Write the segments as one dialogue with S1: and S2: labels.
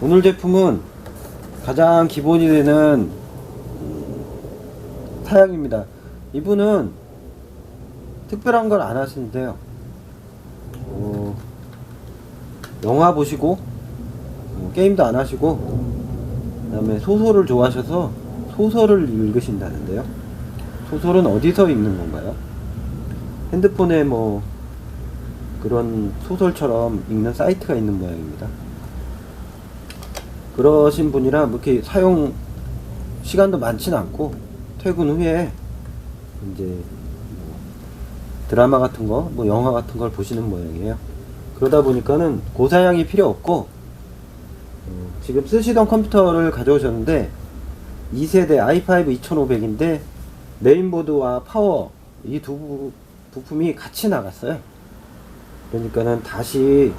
S1: 오늘 제품은 가장 기본이 되는 음, 사양입니다. 이분은 특별한 걸 안 하시는데요. 어, 영화 보시고 어, 게임도 안 하시고 그다음에 소설을 좋아하셔서 소설을 읽으신다는데요. 소설은 어디서 읽는 건가요? 핸드폰에 뭐 그런 소설처럼 읽는 사이트가 있는 모양입니다. 그러신 분이라 뭐 이렇게 사용 시간도 많진 않고 퇴근 후에 이제 뭐 드라마 같은 거, 뭐 영화 같은 걸 보시는 모양이에요. 그러다 보니까는 고사양이 필요 없고 어, 지금 쓰시던 컴퓨터를 가져오셨는데 2세대 i5 2500인데 메인보드와 파워 이 두 부품이 같이 나갔어요. 그러니까는 다시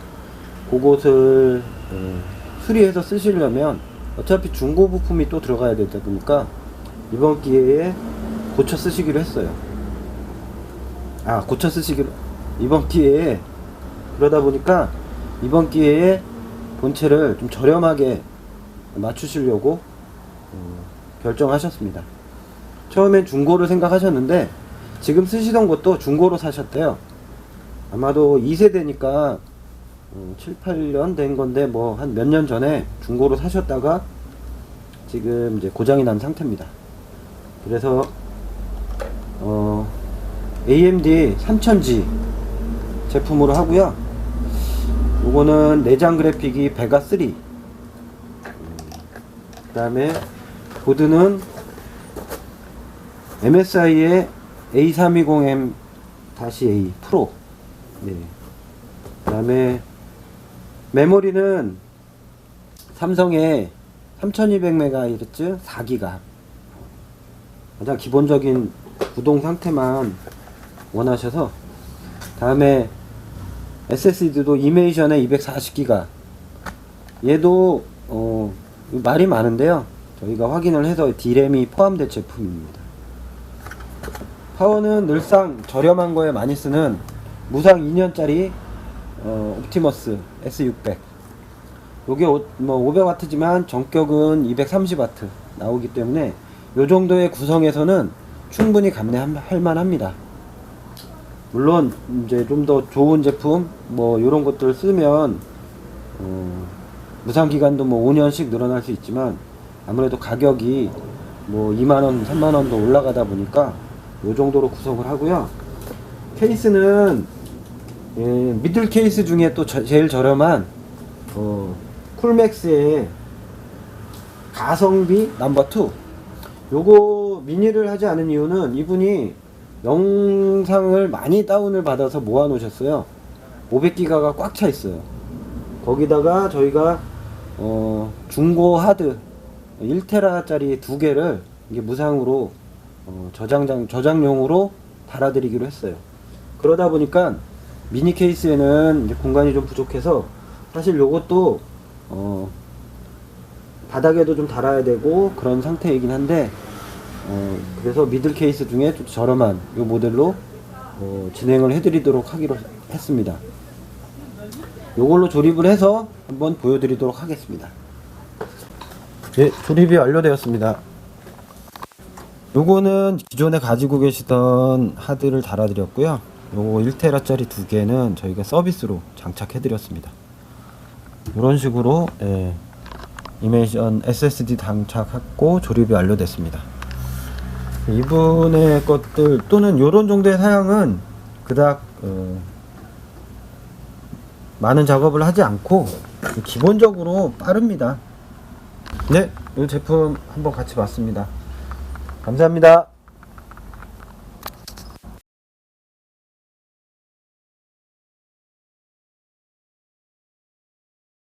S1: 그것을 어, 수리해서 쓰시려면 어차피 중고 부품이 또 들어가야 되다 보니까 이번 기회에 고쳐 쓰시기로 했어요. 아 고쳐 쓰시기로 이번 기회에 그러다 보니까 이번 기회에 본체를 좀 저렴하게 맞추시려고 어, 결정하셨습니다. 처음엔 중고를 생각하셨는데 지금 쓰시던 것도 중고로 사셨대요. 아마도 2세대니까 7, 8년 된 건데 뭐 한 몇 년 전에 중고로 사셨다가 지금 이제 고장이 난 상태입니다. 그래서 어 AMD 3000G 제품으로 하고요. 요거는 내장 그래픽이 베가 3. 그다음에 보드는 MSI의 A320M-A 프로. 네. 그다음에 메모리는 삼성의 3200MHz 4기가. 가장 기본적인 구동 상태만 원하셔서 다음에 SSD도 이메이션의 240기가. 얘도 어 말이 많은데요. 저희가 확인을 해서 D램이 포함된 제품입니다. 파워는 늘상 저렴한 거에 많이 쓰는 무상 2년짜리 어, 옵티머스 S600 요게 오, 뭐 500W지만 전격은 230W 나오기 때문에 요 정도의 구성에서는 충분히 감내할 만합니다. 물론 이제 좀 더 좋은 제품 뭐 요런 것들 쓰면 어, 무상 기간도 뭐 5년씩 늘어날 수 있지만 아무래도 가격이 뭐 2만원, 3만원도 올라가다 보니까 요 정도로 구성을 하고요. 케이스는 예, 미들 케이스 중에 또 저- 제일 저렴한 어, 쿨맥스의 가성비 넘버 2 요거 미니를 하지 않은 이유는 이분이 영상을 많이 다운을 받아서 모아 놓으셨어요. 500기가가 꽉 차 있어요. 거기다가 저희가 어, 중고 하드 1테라 짜리 두 개를 이게 무상으로 어, 저장장 저장용으로 달아드리기로 했어요. 그러다 보니까 미니 케이스에는 공간이 좀 부족해서 사실 요것도 어 바닥에도 좀 달아야 되고 그런 상태이긴 한데 어 그래서 미들 케이스 중에 좀 저렴한 요 모델로 어 진행을 해드리도록 하기로 했습니다. 요걸로 조립을 해서 한번 보여드리도록 하겠습니다. 네, 조립이 완료되었습니다. 요거는 기존에 가지고 계시던 하드를 달아드렸고요. 요거 1테라짜리 두 개는 저희가 서비스로 장착해 드렸습니다. 이런 식으로 예, 이메이션 SSD 장착하고 조립이 완료됐습니다. 이분의 것들 또는 이런 정도의 사양은 그닥 어, 많은 작업을 하지 않고 기본적으로 빠릅니다. 네, 이 제품 한번 같이 봤습니다. 감사합니다.